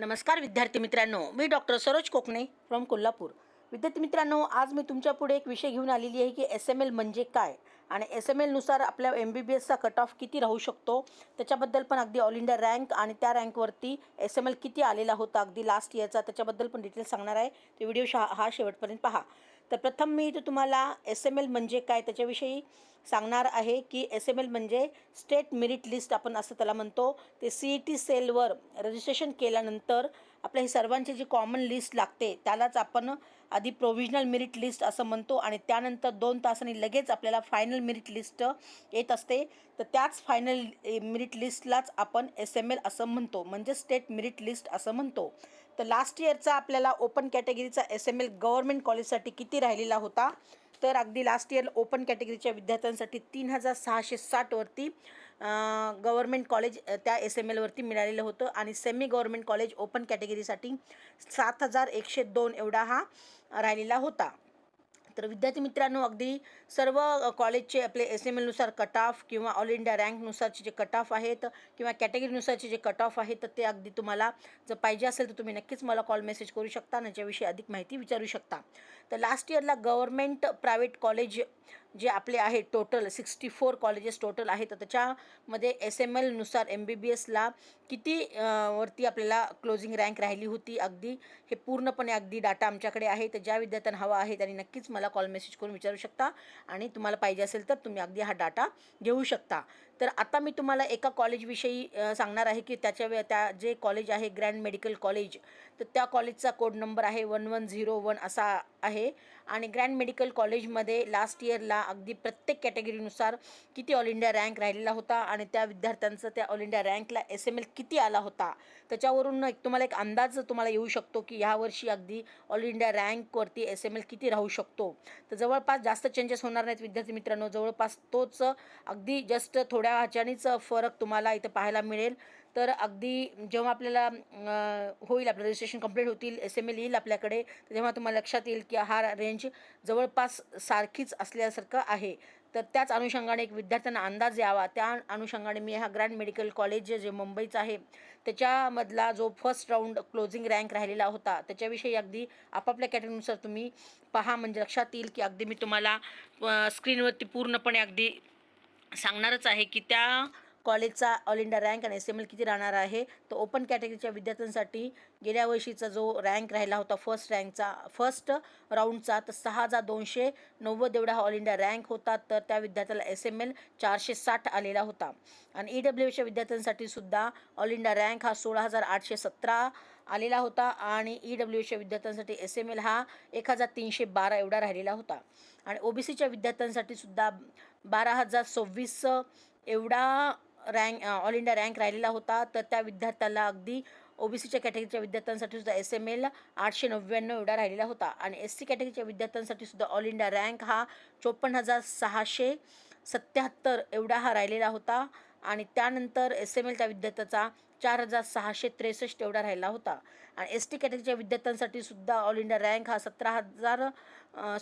नमस्कार विद्यार्थी मित्रांनो मी डॉक्टर सरोज कोकणे फ्रॉम कोल्हापूर. विद्यार्थी मित्रांनो आज मी तुमच्यापुढे एक विषय घेऊन आलेली आहे की एस एम एल म्हणजे काय? आणि एस एम एलनुसार आपल्या एम बी बी एसचा कट ऑफ किती राहू शकतो? त्याच्याबद्दल पण अगदी ऑल इंडिया रँक आणि त्या रँकवरती एस एम एल किती आलेला होता अगदी लास्ट इयरचा त्याच्याबद्दल पण डिटेल सांगणार आहे. ते व्हिडिओ शा हा शेवटपर्यंत पहा. तर प्रथम मी इथं तुम्हाला एस एम एल म्हणजे काय त्याच्याविषयी सांगणार आहे की एस एम एल म्हणजे स्टेट मेरिट लिस्ट आपण असं त्याला म्हणतो. ते सी ई टी सेलवर रजिस्ट्रेशन केल्यानंतर आपल्या हे सर्वांची जी कॉमन लिस्ट लागते त्यालाच आपण आधी प्रोव्हिजनल मेरिट लिस्ट असं म्हणतो आणि त्यानंतर दोन तासांनी लगेच आपल्याला फायनल मेरिट लिस्ट येत असते. तर त्याच फायनल मेरिट लिस्टलाच आपण एस एम एल असं म्हणतो म्हणजे स्टेट मेरिट लिस्ट असं म्हणतो. तर लास्ट इयरचा आपल्याला ओपन कॅटेगरीचा एस एम एल गव्हर्मेंट कॉलेजसाठी किती राहिलेला होता? तर अगदी लास्ट इयर ओपन कॅटेगरीच्या विद्यार्थ्यांसाठी तीन हजार सहाशे साठवरती गव्हर्मेंट कॉलेज त्या एस एम एलवरती मिळालेलं होतं. आणि सेमी गव्हर्मेंट कॉलेज ओपन कॅटेगरीसाठी सात हजार एकशे दोन एवढा हा राहिलेला होता. तर विद्यार्थी मित्रांनो अगदी सर्व कॉलेजचे आपले एस एम एलनुसार कट ऑफ किंवा ऑल इंडिया रँकनुसारचे जे कट ऑफ आहेत किंवा कॅटेगरीनुसारचे जे कट ऑफ आहेत तर ते अगदी तुम्हाला जर पाहिजे असेल तर तुम्ही नक्कीच मला कॉल मेसेज करू शकता आणि याच्याविषयी अधिक माहिती विचारू शकता. तर लास्ट इयरला गव्हर्मेंट प्रायव्हेट कॉलेज जे आपले आहे total sixty four colleges total आहेत तर त्याच्यामध्ये एस एम एलनुसार एम बी बी एसला किती वरती आपल्याला क्लोजिंग रँक राहिली होती अगदी हे पूर्णपणे अगदी डाटा आमच्याकडे आहे तर ज्या विद्यार्थ्यांना हवा आहे त्यांनी नक्कीच मला कॉल मेसेज करून विचारू शकता आणि तुम्हाला पाहिजे असेल तर तुम्ही अगदी हा डाटा घेऊ शकता. तर आता मी तुम्हाला एका कॉलेजविषयी सांगणार आहे की त्याच्या वे त्या जे कॉलेज आहे ग्रँड मेडिकल कॉलेज तर त्या कॉलेजचा कोड नंबर आहे वन वन झिरो वन असा आहे. आणि ग्रँड मेडिकल कॉलेजमध्ये लास्ट इयरला अगदी प्रत्येक कॅटेगरीनुसार किती ऑल इंडिया रँक राहिलेला होता आणि त्या विद्यार्थ्यांचं त्या ऑल इंडिया रँकला एस एम एल किती आला होता. त्याच्यावरून एक तुम्हाला एक अंदाज तुम्हाला येऊ शकतो की ह्यावर्षी अगदी ऑल इंडिया रँकवरती एस एम एल किती राहू शकतो. तर जवळपास जास्त चेंजेस होणार नाहीत विद्यार्थी मित्रांनो. जवळपास तोच अगदी जस्ट थोड्या ह्याच्यानेच फरक तुम्हाला इथं पाहायला मिळेल. तर अगदी जेव्हा आपल्याला होईल आपलं रजिस्ट्रेशन कंप्लीट होतील एस एम एल येईल आपल्याकडे तेव्हा तुम्हाला लक्षात येईल की हा रेंज जवळपास सारखीच असल्यासारखं आहे. तर त्याच अनुषंगाने एक विद्यार्थ्यांना अंदाज यावा. त्या अनुषंगाने मी हा ग्रँड मेडिकल कॉलेज जे मुंबईचं आहे त्याच्यामधला जो फर्स्ट राऊंड क्लोजिंग रँक राहिलेला होता त्याच्याविषयी अगदी आपापल्या कॅटेगरीनुसार तुम्ही पहा. म्हणजे लक्षात येईल की अगदी मी तुम्हाला स्क्रीनवरती पूर्णपणे अगदी सांगणारच आहे की त्या कॉलेजचा ऑल इंडिया रँक आणि एस एम एल किती राहणार आहे? तर ओपन कॅटेगरीच्या विद्यार्थ्यांसाठी गेल्या वर्षीचा जो रँक राहिला होता फर्स्ट रँकचा फर्स्ट राऊंडचा तर सहा हजार दोनशे नव्वद एवढा हा ऑल इंडिया रँक होता. तर त्या विद्यार्थ्याला एस एम एल चारशे साठ आलेला होता. आणि ई डब्ल्यू एच्या विद्यार्थ्यांसाठी सुद्धा ऑल इंडिया रँक हा सोळा हजार आठशे सतरा आलेला होता. आणि ई डब्ल्यू एच्या विद्यार्थ्यांसाठी एस एम एल हा एक हजार तीनशे बारा एवढा राहिलेला होता. आणि ओ बी सीच्या विद्यार्थ्यांसाठी सुद्धा बारा हजार सव्वीस एवढा रँक ऑल इंडिया रँक राहिलेला होता. तर त्या विद्यार्थ्याला अगदी ओ बी सीच्या कॅटेगरीच्या विद्यार्थ्यांसाठी सुद्धा एस एम एल आठशे नव्याण्णव एवढा राहिलेला होता. आणि एस सी कॅटेगरीच्या विद्यार्थ्यांसाठी सुद्धा ऑल इंडिया रँक हा चोपन्न हजार सहाशे सत्याहत्तर एवढा हा राहिलेला होता. आणि त्यानंतर एस एम एल त्या विद्यार्थ्याचा चार हजार सहाशे त्रेसष्ट एवढा राहिला होता. आणि एस टी कॅटेगरीच्या विद्यार्थ्यांसाठी सुद्धा ऑल इंडिया रँक हा सतरा हजार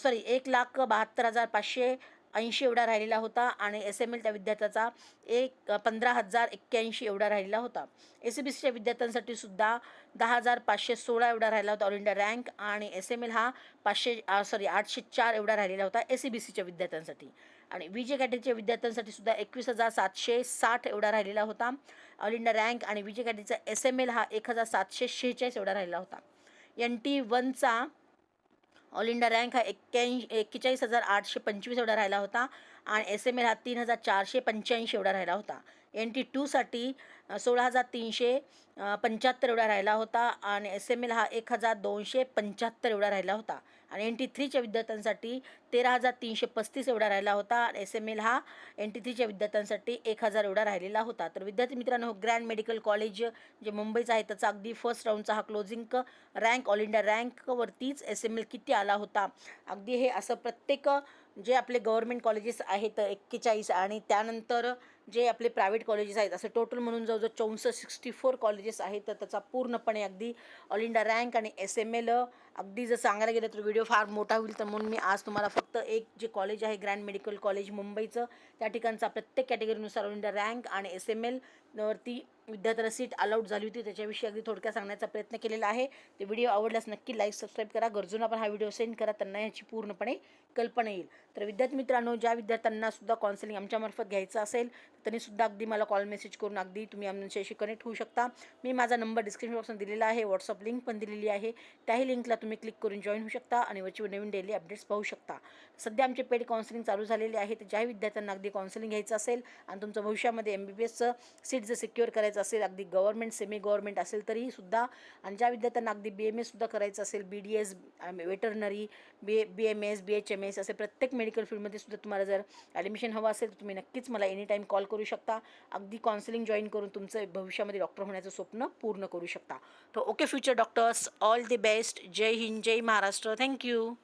सॉरी एक लाख बहात्तर हजार पाचशे ऐंशी एवढा राहिलेला होता आणि एस एम एल त्या विद्यार्थ्याचा एक पंधरा हजार एक्क्याऐंशी एवढा राहिलेला होता. एस सी बी सीच्या विद्यार्थ्यांसाठी सुद्धा दहा हजार पाचशे सोळा एवढा राहिला होता ऑल इंडिया रँक आणि एस एम एल हा पाचशे सॉरी आठशे चार एवढा राहिलेला होता एस सी बी सीच्या विद्यार्थ्यांसाठी. आणि विजय कॅटेगरीच्या विद्यार्थ्यांसाठी सुद्धा एकवीस हजार सातशे साठ एवढा राहिलेला होता. ऑल इंडिया रँक आणि विजय कॅटेगरीचा एस एम एल हा एक हजार सातशे शेहेचाळीस एवढा राहिला होता. एन टी वनचा ऑल इंडिया रँक हा एक्क्याऐंशी एक्केचाळीस हजार आठशे पंचवीस एवढा राहिला होता आणि एस एम एल हा तीन हजार चारशे पंच्याऐंशी एवढा राहिला होता. एन टी टूसाठी सोळा हजार तीनशे पंच्याहत्तर एवढा राहिला होता आणि एस एम एल हा एक हजार दोनशे पंच्याहत्तर एवढा राहिला होता. आणि एन टी थ्रीच्या विद्यार्थ्यांसाठी तेरा हजार तीनशे पस्तीस एवढा राहिला होता. आणि एस एम एल हा एन टी थ्रीच्या विद्यार्थ्यांसाठी एक हजार एवढा राहिलेला होता. तर विद्यार्थी मित्रांनो ग्रँड मेडिकल कॉलेज जे मुंबईचं आहे त्याचा अगदी फर्स्ट राऊंडचा हा क्लोजिंग रँक ऑल इंडिया रँकवरतीच एस एम एल किती आला होता? अगदी हे असं प्रत्येक जे आपले गव्हर्मेंट कॉलेजेस आहेत एक्केचाळीस आणि त्यानंतर जे आपले प्रायव्हेट कॉलेजेस आहेत असं टोटल म्हणून जवळजवळ चौसष्ट सिक्स्टी फोर कॉलेजेस आहेत तर त्याचा पूर्णपणे अगदी ऑल इंडिया रँक आणि एस एम एल अगदी जर सांगायला गेलं तर व्हिडिओ फार मोठा होईल तर म्हणून मी आज तुम्हाला फक्त एक जे कॉलेज आहे ग्रँड मेडिकल कॉलेज मुंबईचं त्या ठिकाणचा प्रत्येक कॅटेगरीनुसार ऑल इंडिया रँक आणि एस एम एल वरती विद्यार्थ्याला सीट अलाउड झाली होती. त्याच्याविषयी अगदी थोडक्यात सांगण्याचा प्रयत्न केलेला आहे. ते व्हिडिओ आवडल्यास नक्की लाईक सबस्क्राईब करा. गरजून आपण हा व्हिडिओ सेंड करा. त्यांना याची पूर्णपणे कल्पना येईल. तर विद्यार्थी मित्रांनो ज्या विद्यार्थ्यांना सुद्धा काउन्सिलिंग आमच्यामार्फत घ्यायचं असेल तर त्यांनी सुद्धा अगदी मला कॉल मेसेज करून अगदी तुम्ही आमच्याशी कनेक्ट होऊ शकता. मी माझा नंबर डिस्क्रिप्शन बॉक्समध्ये दिलेला आहे. व्हॉट्सअप लिंक पण दिलेली आहे. त्याही लिंकला तुम्ही क्लिक करून जॉईन होऊ शकता आणि वरची नवीन डेली अपडेट्स पाहू शकता. सध्या आमचे पेड काउन्सिलिंग चालू झालेले आहे. तर ज्याही विद्यार्थ्यांना अगदी काउन्सिलिंग घ्यायचं असेल आणि तुमचं भविष्यामध्ये एम बी बी एसचं सीट जर सिक्युअर करायचं असेल अगदी गव्हर्नमेंट सेमी गव्हर्नमेंट असेल तरीही सुद्धा आणि ज्या विद्यार्थ्यांना अगदी बी एम एससुद्धा करायचं असेल B D S veterinary B B M S B H M S असे प्रत्येक मेडिकल फील्डमध्ये सुद्धा तुम्हाला जर ॲडमिशन हवं असेल तर तुम्ही नक्कीच मला एनी टाईम कॉल करू शकता. अगदी काउन्सिलिंग जॉईन करून तुमचं भविष्यामध्ये डॉक्टर होण्याचं स्वप्न पूर्ण करू शकता. तर okay future doctors all the best Jai Hind Jai Maharashtra. Thank you